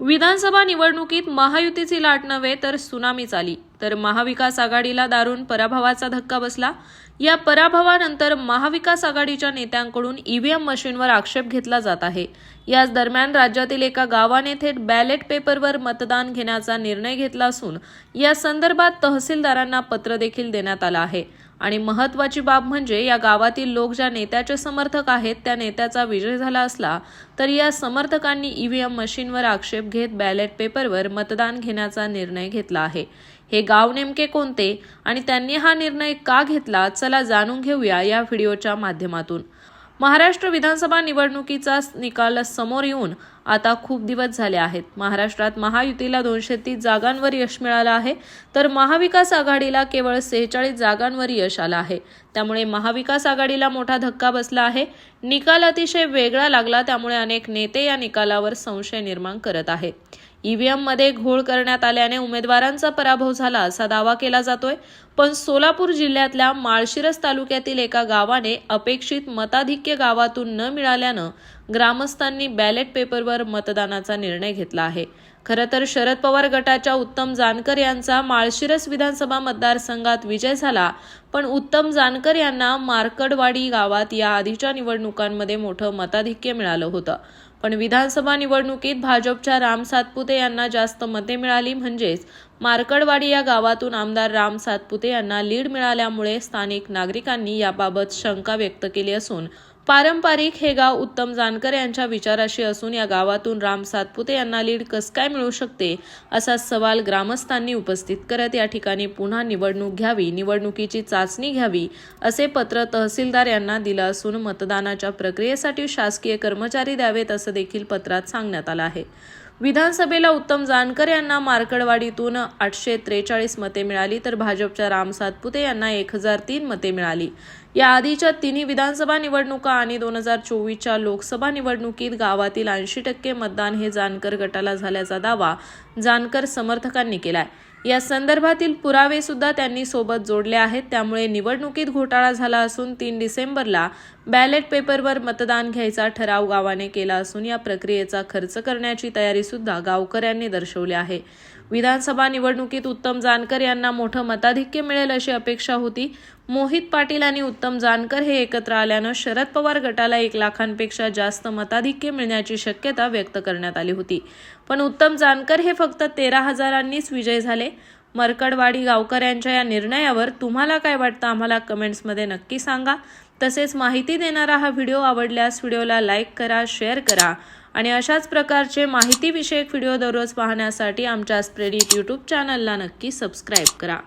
विधानसभा निवडणुकीत महायुतीची लाट नव्हे तर सुनामीच आली. तर महाविकास आघाडीला दारुण पराभवाचा धक्का बसला. या पराभवानंतर महाविकास आघाडीच्या नेत्यांकडून ईव्हीएम मशीनवर आक्षेप घेतला जात आहे. याच दरम्यान राज्यातील एका गावाने थेट बॅलेट पेपरवर मतदान घेण्याचा निर्णय घेतला असून या संदर्भात तहसीलदारांना पत्र देखील देण्यात आलं आहे. आणि महत्त्वाची बाब म्हणजे या गावातील लोक ज्या नेत्याचे समर्थक आहेत त्या नेत्याचा विजय झाला असला तरी या समर्थकांनी ईव्हीएम मशीनवर आक्षेप घेत बॅलेट पेपरवर मतदान घेण्याचा निर्णय घेतला आहे. हे गाव नेमके कोणते आणि त्यांनी हा निर्णय का घेतला चला जाणून घेऊया या व्हिडिओच्या माध्यमातून. महाराष्ट्र विधानसभा निवडणुकीचा निकाल समोर येऊन आता खूप दिवस झाले आहेत. महाराष्ट्रात महायुतीला दोनशे तीस जागांवर यश मिळालं आहे. तर महाविकास आघाडीला केवळ सेहेचाळीस जागांवर यश आलं आहे. त्यामुळे महाविकास आघाडीला मोठा धक्का बसला आहे. निकाल अतिशय वेगळा लागला त्यामुळे अनेक नेते या निकालावर संशय निर्माण करत आहेत. ईव्हीएममध्ये घोळ करण्यात आल्याने उमेदवारांचा पराभव झाला असा दावा केला जातोय. पण सोलापूर जिल्ह्यातल्या माळशिरस तालुक्यातील एका गावाने अपेक्षित मताधिक्य गावातून न मिळाल्यानं ग्रामस्थांनी बॅलेट पेपरवर मतदानाचा निर्णय घेतला आहे. खरं तर शरद पवार गटाच्या उत्तम जानकर यांचा माळशिरस विधानसभा मतदारसंघात विजय झाला पण उत्तम जानकर यांना मार्कडवाडी गावात या आधीच्या निवडणुकांमध्ये मोठं मताधिक्य मिळालं होतं. पण विधानसभा निवडणुकीत भाजपच्या राम सातपुते यांना जास्त मते मिळाली म्हणजेच मार्कडवाडी या गावातून आमदार राम सातपुते यांना लीड मिळाल्यामुळे स्थानिक नागरिकांनी याबाबत शंका व्यक्त केली असून पारंपरिक हे गाव उत्तम जानकर यांच्या विचाराशी असून या गावातून राम सातपुते यांना लीड कस काय मिळू शकते असा सवाल ग्रामस्थांनी उपस्थित करत या ठिकाणी पुन्हा निवडणूक घ्यावी निवडणुकीची चाचणी घ्यावी असे पत्र तहसीलदार यांना दिलं असून मतदानाच्या प्रक्रियेसाठी शासकीय कर्मचारी द्यावेत असं देखील पत्रात सांगण्यात आलं आहे. विधानसभेला उत्तम जानकर यांना मार्कडवाडीतून आठशे त्रेचाळीस मते मिळाली तर भाजपच्या राम सातपुते यांना एक हजार तीन मते मिळाली. या आधीच्या तिन्ही विधानसभा निवडणुका आणि दोन हजार चोवीसच्या लोकसभा निवडणुकीत गावातील ऐंशी टक्के मतदान हे जानकर गटाला झाल्याचा दावा जानकर समर्थकांनी केलाय. या संदर्भातील पुरावे सुद्धा त्यांनी सोबत जोडले आहेत. त्यामुळे निवडणुकीत घोटाळा झाला असून तीन डिसेंबरला बॅलेट पेपरवर मतदान घ्यायचा ठराव गावाने केला असून या प्रक्रियेचा खर्च करण्याची तयारी सुद्धा गावकऱ्यांनी दर्शवली आहे. विधानसभा निवडणुकीत उत्तम जानकर यांना मोठं मताधिक्य मिळेल अशी अपेक्षा होती. मोहित पाटील आणि उत्तम जानकर हे एकत्र आल्यानं शरद पवार गटाला एक लाखांपेक्षा जास्त मताधिक्य मिळण्याची शक्यता व्यक्त करण्यात आली होती. पण उत्तम जानकर हे फक्त तेरा हजारांनीच विजय झाले. मरकडवाडी गावकऱ्यांच्या या निर्णयावर तुम्हाला काय वाटतं आम्हाला कमेंट्समध्ये नक्की सांगा. तसेच माहिती देणारा हा व्हिडिओ आवडल्यास व्हिडिओला लाईक करा शेअर करा आणि अशाच प्रकारचे माहितीविषयक व्हिडिओ दररोज पाहण्यासाठी आमच्या स्प्रेडिट यूट्यूब चॅनलला नक्की सबस्क्राईब करा.